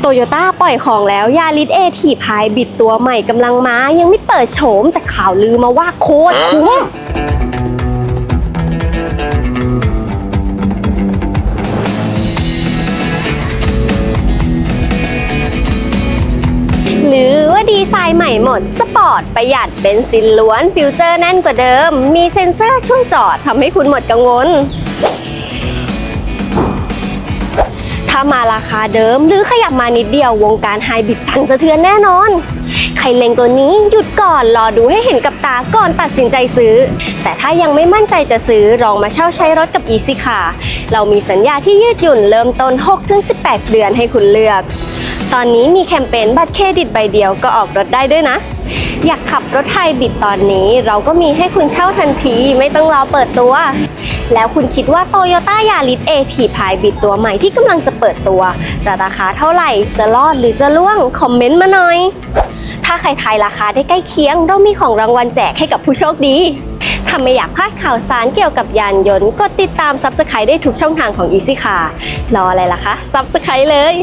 โตโยต้าปล่อยของแล้วยาริสเอทีพายบิดตัวใหม่กำลังมา ยังไม่เปิดโฉมแต่ข่าวลือมาว่าโคตรคุ้มหรือว่าดีไซน์ใหม่หมด สปอร์ต ประหยัดเบนซินล้วน ฟิวเจอร์แน่นกว่าเดิม มีเซ็นเซอร์ช่วยจอดทำให้คุณหมดกังวลามาราคาเดิมหรือขยับมานิดเดียววงการไฮบริดสั่นสะเทือนแน่นอน ใครเล็งตัวนี้หยุดก่อนรอดูให้เห็นกับตาก่อนตัดสินใจซื้อ แต่ถ้ายังไม่มั่นใจจะซื้อลองมาเช่าใช้รถกับ Easy Car เรามีสัญญาที่ยืดหยุ่นเริ่มต้น 6-18 เดือนให้คุณเลือก ตอนนี้มีแคมเปญบัตรเครดิตใบเดียวก็ออกรถได้ด้วยนะอยากขับรถไฮบิดตอนนี้ เราก็มีให้คุณเช่าทันทีไม่ต้องรอเปิดตัว แล้วคุณคิดว่า Toyota Yaris a t พายบิดตัวใหม่ที่กำลังจะเปิดตัว จะราคาเท่าไหร่ จะรอดหรือจะล่วง คอมเมนต์มาหน่อย ถ้าใครทายราคาได้ใกล้เคียงเรามีของรางวัลแจกให้กับผู้โชคดีถ้าไม่อยากพลาดข่าวสารเกี่ยวกับยานยนต์ กดติดตาม Subscribe ได้ทุกช่องทางของ Easy Car รออะไรล่ะคะ Subscribe เลย